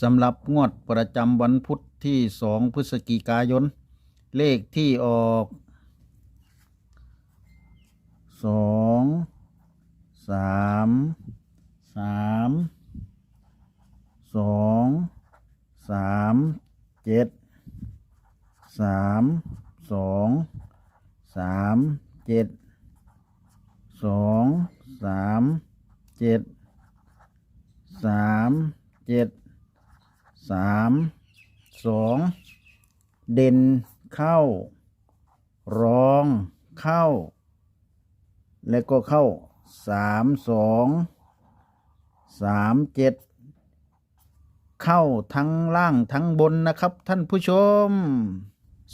สำหรับงวดประจำวันพุทธที่สองพฤศจิกายน เลขที่ออกสองสามสามสองสามเจ็ด สามสองเด่นเข้า รองเข้า แล้วก็เข้าสามสองสามเจ็ดเข้าทั้งล่างทั้งบนนะครับ ท่านผู้ชม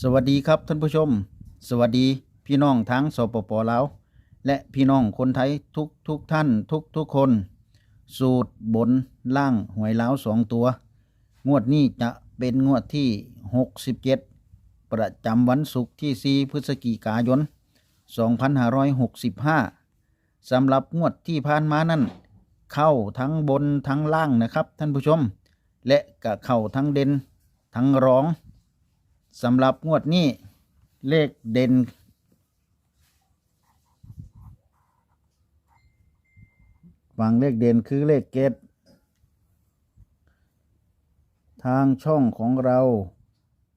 สวัสดีครับท่านผู้ชม สวัสดีพี่น้องทั้งสปปลาวและพี่น้องคนไทยทุกทุกท่านทุกทุกคน สูตรบนล่างหวยล้าวสองตัว งวดนี้จะเป็นงวดที่ 67 ประจำวันศุกร์ที่ 4 พฤศจิกายน 2565 สำหรับงวดที่ผ่านมานั้น เข้าทั้งบนทั้งล่างนะครับท่านผู้ชม และก็เข้าทั้งเด่นทั้งร้องสำหรับงวดนี้เลขเด่นฝั่งเลขเด่นคือเลขเกต ทางช่องของเรา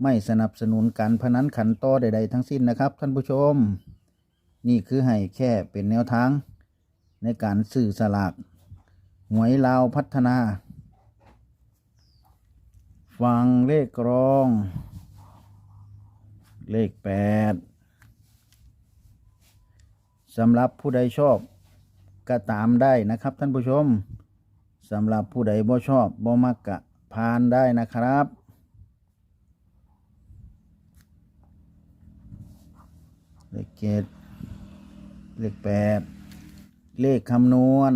ไม่สนับสนุนการพนันขันต่อใด ๆ ทั้งสิ้นนะครับ ท่านผู้ชม นี่คือให้แค่เป็นแนวทาง ในการสื่อสลากหวยลาวพัฒนา ฟังเลขกรอง เลขแปดสำหรับผู้ใดชอบก็ตามได้นะครับท่านผู้ชมสำหรับผู้ใดบ่ชอบบ่มักกะ พานได้นะครับ เลขเจ็ดเลขแปดเลขคำนวณ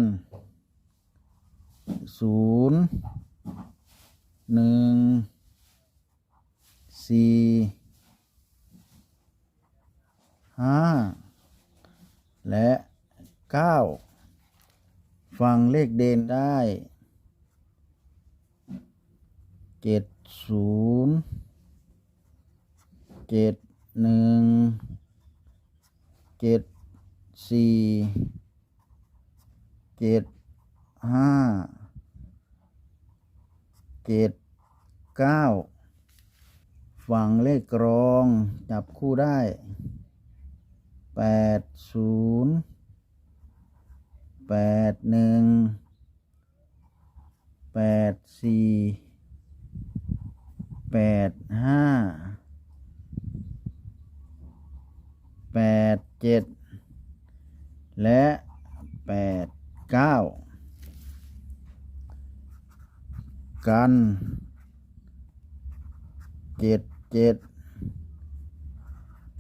ศูนย์หนึ่งสี่ห้าและเก้าฟังเลขเด่นได้ เจ็ดศูนย์เจ็ดหนึ่งเจ็ดสี่เจ็ดห้าเจ็ดเก้าฝั่งเลขกรองจับคู่ได้แปดศูนย์แปดหนึ่งแปดสี่ แปดห้าแปดเจ็ดและแปดเก้ากันเจ็ดเจ็ด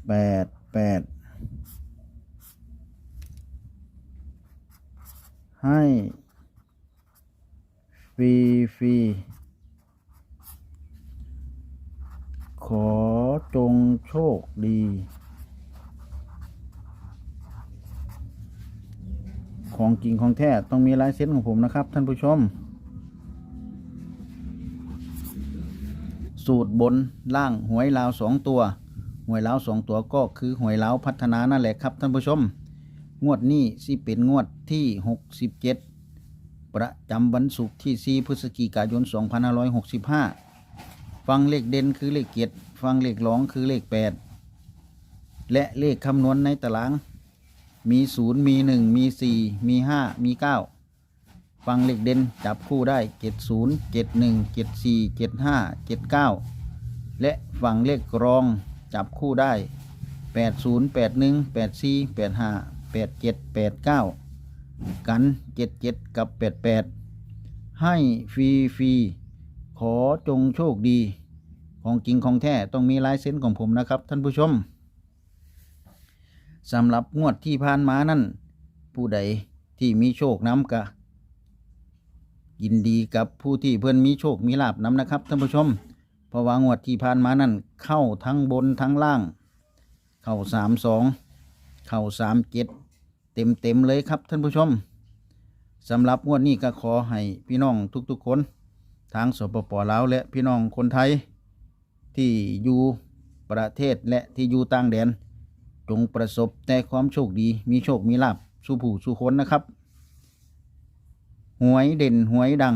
แปดแปดให้ฟรีฟรี ขอจงโชคดี ของจริงของแท้ต้องมีลายเซ็นของผมนะครับ ท่านผู้ชม สูตรบนล่างหวยลาวสองตัว หวยลาวสองตัวก็คือหวยลาวพัฒนานั่นแหละครับ ท่านผู้ชม งวดนี้สิเป็นงวดที่ 67 ประจำวันศุกร์ที่ 4 พฤศจิกายน 2565 ฟังเลขเด่นคือเลขเกียรติฟังเลขร้องคือเลข8และเลขคำนวณในตาราง มี0มี1มี4มี5มี9ฟังเลขเด่นจับคู่ได้70 71 74 75 79และฝั่งเลขรองจับคู่ได้80 81 84 85 87 89กัน77กับ88ให้ฟรีฟรีขอจงโชคดี ของจริงของแท้ต้องมีลายเซ็นของผมนะครับ ท่านผู้ชมสำหรับงวดที่ผ่านมานั่น ผู้ใดที่มีโชคน้ำกะ ยินดีกับผู้ที่เพื่อนมีโชคมีลาบน้ำนะครับ ท่านผู้ชม เพราะว่างวดที่ผ่านมานั่น เข้าทั้งบนทั้งล่าง เข้าสามสองเข้าสามเจ็ดเต็มเต็มเลยครับท่านผู้ชมสำหรับงวดนี้ก็ขอให้พี่น้องทุกๆคน ทางสปปลาวและพี่น้องคนไทย ที่อยู่ประเทศและที่อยู่ต่างแดน จงประสบแต่ความโชคดีมีโชคมีลาบสู่ผู้สู่คนนะครับหวยเด่นหวยดัง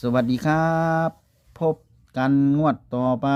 สวัสดีครับ พบกันงวดต่อไป